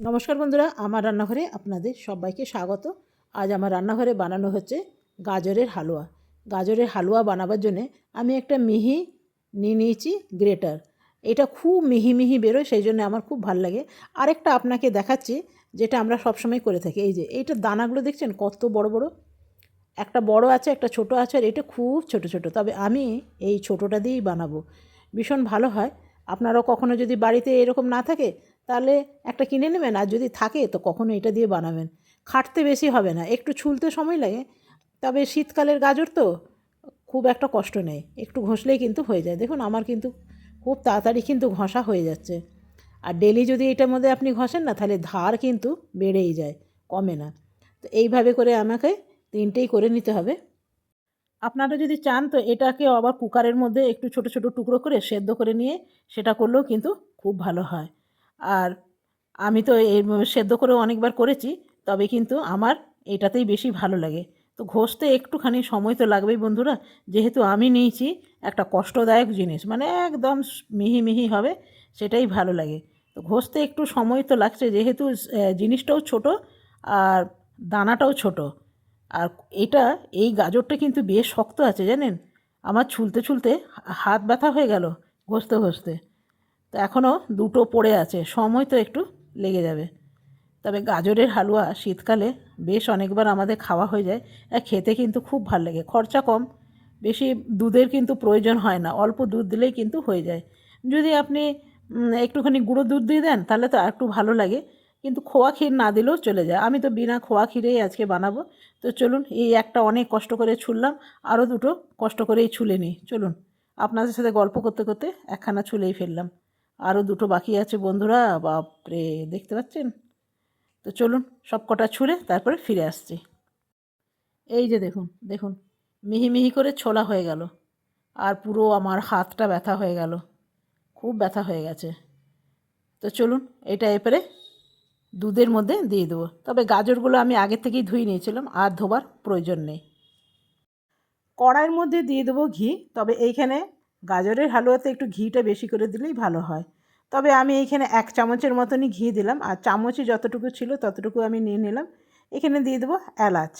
নমস্কার বন্ধুরা, আমার রান্নাঘরে আপনাদের সবাইকে স্বাগত। আজ আমার রান্নাঘরে বানানো হচ্ছে গাজরের হালুয়া। গাজরের হালুয়া বানাবার জন্যে আমি একটা মিহি নিয়ে নিয়েছি গ্রেটার। এটা খুব মিহি মিহি বেরোয়, সেই জন্য আমার খুব ভালো লাগে। আরেকটা আপনাকে দেখাচ্ছি, যেটা আমরা সবসময় করে থাকি। এই যে এইটার দানাগুলো দেখছেন কত বড় বড়? একটা বড় আছে, একটা ছোট আছে, আর এটা খুব ছোট ছোট। তবে আমি এই ছোটোটা দিয়েই বানাবো। ভীষণ ভালো হয়। আপনারাও কখনো যদি বাড়িতে এরকম না থাকে তাহলে একটা কিনে নেবেন, আর যদি থাকে তো কখনো এটা দিয়ে বানাবেন। খাটতে বেশি হবে না, একটু ছুলতে সময় লাগে। তবে শীতকালের গাজর তো খুব একটা কষ্ট নেই, একটু ঘষলেই কিন্তু হয়ে যায়। দেখুন, আমার কিন্তু খুব তাড়াতাড়ি কিন্তু ঘষা হয়ে যাচ্ছে। আর ডেলি যদি এটার মধ্যে আপনি ঘষেন না, তাহলে ধার কিন্তু বেড়েই যায়, কমে না। তো এইভাবে করে আমাকে তিনটেই করে নিতে হবে। আপনারা যদি চান তো এটাকে আবার কুকারের মধ্যে একটু ছোট ছোট টুকরো করে সেদ্ধ করে নিয়ে সেটা করলেও কিন্তু খুব ভালো হয়। আর আমি তো এই সেদ্ধ করে অনেকবার করেছি, তবে কিন্তু আমার এটাতেই বেশি ভালো লাগে। তো ঘষতে একটুখানি সময় তো লাগবেই বন্ধুরা, যেহেতু আমি নিয়েছি একটা কষ্টদায়ক জিনিস মানে একদম মিহি মিহি হবে, সেটাই ভালো লাগে। তো ঘষতে একটু সময় তো লাগছে, যেহেতু জিনিসটাও ছোট আর দানাটাও ছোট। আর এটা, এই গাজরটা কিন্তু বেশ শক্ত আছে জানেন? আমার ছুলতে ছুলতে হাত ব্যথা হয়ে গেল ঘষতে ঘষতে। তো এখনও দুটো পড়ে আছে, সময় তো একটু লেগে যাবে। তবে গাজরের হালুয়া শীতকালে বেশ অনেকবার আমাদের খাওয়া হয়ে যায়, আর খেতে কিন্তু খুব ভালো লাগে। খরচা কম, বেশি দুধের কিন্তু প্রয়োজন হয় না, অল্প দুধ দিলেই কিন্তু হয়ে যায়। যদি আপনি একটুখানি গুঁড়ো দুধ দিয়ে দেন, তাহলে তো একটু ভালো লাগে। কিন্তু খোয়া ক্ষীর না দিলেও চলে যায়। আমি তো বিনা খোয়া ক্ষীরেই আজকে বানাবো। তো চলুন, এই একটা অনেক কষ্ট করে ছুললাম, আরও দুটো কষ্ট করেই ছুলে নিই। চলুন, আপনাদের সাথে গল্প করতে করতে একখানা ছুলেই ফেললাম। আরও দুটো বাকি আছে বন্ধুরা, বাপরে, দেখতে পাচ্ছেন? তো চলুন, সব কটা ছুঁড়ে তারপরে ফিরে আসছি। এই যে দেখুন দেখুন, মিহি মিহি করে ছোলা হয়ে গেল, আর পুরো আমার হাতটা ব্যথা হয়ে গেল, খুব ব্যথা হয়ে গেছে। তো চলুন, এটা এবারে দুধের মধ্যে দিয়ে দেবো। তবে গাজরগুলো আমি আগে থেকেই ধুয়ে নিয়েছিলাম, আর ধোবার প্রয়োজন নেই। কড়াইয়ের মধ্যে দিয়ে দেবো ঘি, তবে এইখানে গাজরের হালুয়াতে একটু ঘিটা বেশি করে দিলেই ভালো হয়। তবে আমি এইখানে এক চামচের মতনই ঘি দিলাম, আর চামচে যতটুকু ছিল ততটুকু আমি নিয়ে নিলাম। এখানে দিয়ে দেবো এলাচ।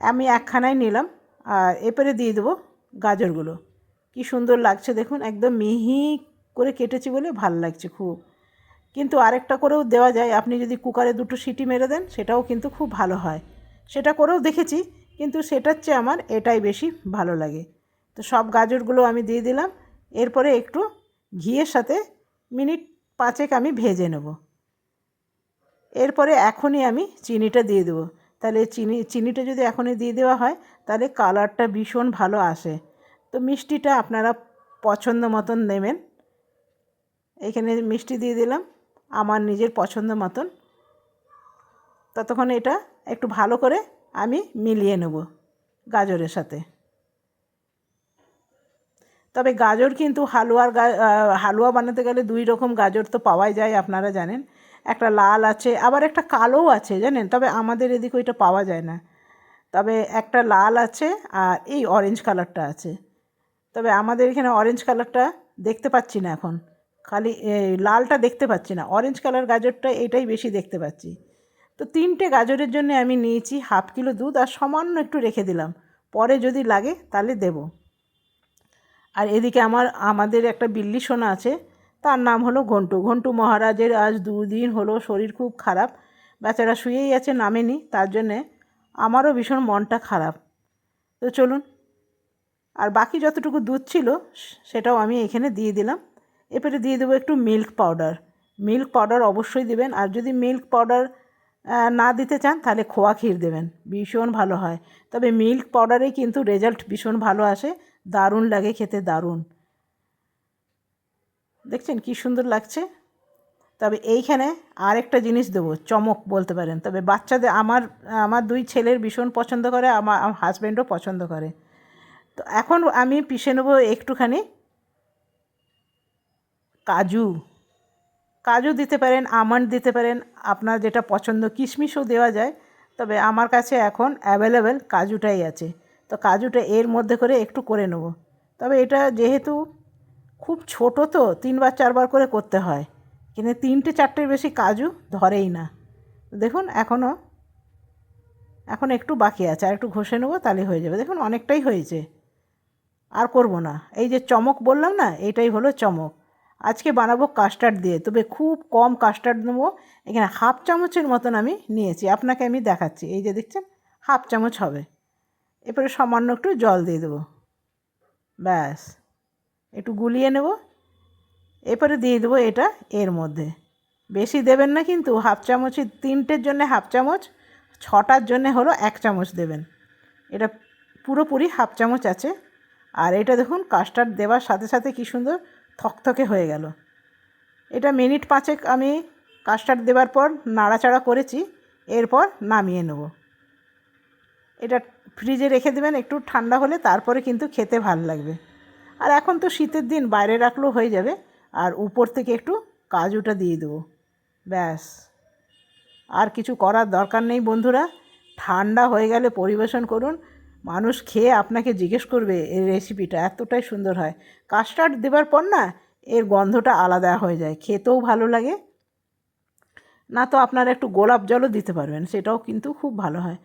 আমি একখানাই নিলাম, আর এরপরে দিয়ে দেবো গাজরগুলো। কি সুন্দর লাগছে দেখুন, একদম মিহি করে কেটেছি বলে ভালো লাগছে খুব। কিন্তু আরেকটা করেও দেওয়া যায়, আপনি যদি কুকারে দুটো সিটি মেরে দেন সেটাও কিন্তু খুব ভালো হয়। সেটা করেও দেখেছি, কিন্তু সেটার চেয়ে আমার এটাই বেশি ভালো লাগে। তো সব গাজরগুলো আমি দিয়ে দিলাম। এরপরে একটু ঘিয়ের সাথে মিনিট পাঁচেক আমি ভেজে নেব। এরপরে এখনই আমি চিনিটা দিয়ে দেবো। তাহলে চিনি, চিনিটা যদি এখনই দিয়ে দেওয়া হয়, তাহলে কালারটা ভীষণ ভালো আসে। তো মিষ্টিটা আপনারা পছন্দ মতন নেবেন। এখানে মিষ্টি দিয়ে দিলাম। আমার নিজের পছন্দ মতন। ততক্ষণ এটা একটু ভালো করে আমি মিলিয়ে নেব গাজরের সাথে। তবে গাজর কিন্তু হালুয়ার হালুয়া বানাতে গেলে দুই রকম গাজর তো পাওয়াই যায়, আপনারা জানেন। একটা লাল আছে, আবার একটা কালোও আছে, জানেন? তবে আমাদের এদিকে ওইটা পাওয়া যায় না। তবে একটা লাল আছে আর এই অরেঞ্জ কালারটা আছে। তবে আমাদের এখানে অরেঞ্জ কালারটা দেখতে পাচ্ছি না এখন। খালি এই লালটা দেখতে পাচ্ছি না। অরেঞ্জ কালার গাজরটা এটাই বেশি দেখতে পাচ্ছি। তো তিনটে গাজরের জন্য আমি নিয়েছি হাফ কিলো দুধ আর সামান্য একটু রেখে দিলাম। পরে যদি লাগে তাহলে দেবো। আর এদিকে আমার, আমাদের একটা বিল্লি সোনা আছে, তার নাম হলো ঘন্টু। ঘন্টু মহারাজের আজ দুদিন হলো শরীর খুব খারাপ, বেচারা শুয়েই আছে, নামেনি, তার জন্যে আমারও ভীষণ মনটা খারাপ। তো চলুন, আর বাকি যতটুকু দুধ ছিল, সেটাও আমি এখানে দিয়ে দিলাম। এরপরে দিয়ে দেবো একটু মিল্ক পাউডার। মিল্ক পাউডার অবশ্যই দেবেন, আর যদি মিল্ক পাউডার না দিতে চান, তাহলে খোয়া ক্ষীর দেবেন, ভীষণ ভালো হয়। তবে মিল্ক পাউডারে কিন্তু রেজাল্ট ভীষণ ভালো আসে দারুণ লাগে খেতে, দারুণ। দেখছেন কি সুন্দর লাগছে? তবে এইখানে আরেকটা জিনিস দেবো, চমক বলতে পারেন। তবে বাচ্চাদের, আমার আমার দুই ছেলের ভীষণ পছন্দ করে, আমার আমার হাজব্যান্ডও পছন্দ করে। তো এখন আমি পিষে নেব একটুখানি কাজু। কাজু দিতে পারেন, আমন্ড দিতে পারেন, আপনার যেটা পছন্দ, কিশমিশও দেওয়া যায়। তবে আমার কাছে এখন অ্যাভেলেবেল কাজুটাই আছে। তো কাজুটা এর মধ্যে করে একটু করে নেব। তবে এটা যেহেতু খুব ছোট তো, তিনবার চারবার করে করতে হয়। কিন্তু তিনটে চারটের বেশি কাজু ধরেই না। দেখুন, এখনও, এখন একটু বাকি আছে। আর একটু ঘষে নেব, তাহলে হয়ে যাবে। দেখুন, অনেকটাই হয়েছে। আর করব না। এই যে চমক বললাম না, এটাই হলো চমক। আজকে বানাবো কাস্টার্ড দিয়ে, তবে খুব কম কাস্টার্ড নেব। এখানে হাফ চামচের মতন আমি নিয়েছি। আপনাকে আমি দেখাচ্ছি। এই যে দেখছেন, হাফ চামচ হবে। এরপরে সামান্য একটু জল দিয়ে দেবো। ব্যাস। একটু গুলিয়ে নেব। এরপরে দিয়ে দেবো এটা এর মধ্যে। বেশি দেবেন না কিন্তু হাফ চামচই, তিনটের জন্য হাফ চামচ, ছটার জন্যে হলো এক চামচ দেবেন। এটা পুরোপুরি হাফ চামচ আছে। আর এটা দেখুন কাস্টার্ড দেওয়ার সাথে সাথে কী সুন্দর থকথকে হয়ে গেল। এটা মিনিট পাঁচেক আমি কাস্টার্ড দেওয়ার পর নাড়াচাড়া করেছি, এরপর নামিয়ে নেব। এটা ফ্রিজে রেখে দেবেন, একটু ঠান্ডা হলে তারপরে কিন্তু খেতে ভালো লাগবে। আর এখন তো শীতের দিন, বাইরে রাখলেও হয়ে যাবে। আর উপর থেকে একটু কাজুটা দিয়ে দেবো। ব্যাস। আর কিছু করার দরকার নেই বন্ধুরা। ঠান্ডা হয়ে গেলে পরিবেশন করুন। মানুষ খেয়ে আপনাকে জিজ্ঞেস করবে, এই রেসিপিটা এতটাই সুন্দর হয়। কাস্টার্ড দেওয়ার পর না, এর গন্ধটা আলাদা হয়ে যায়। খেতেও ভালো লাগে। না তো আপনারা একটু গোলাপ জলও দিতে পারবেন, সেটাও কিন্তু খুব ভালো হয়।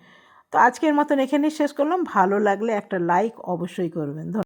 তো আজকের মতন এখানেই শেষ করলাম। ভালো লাগলে একটা লাইক অবশ্যই করবেন।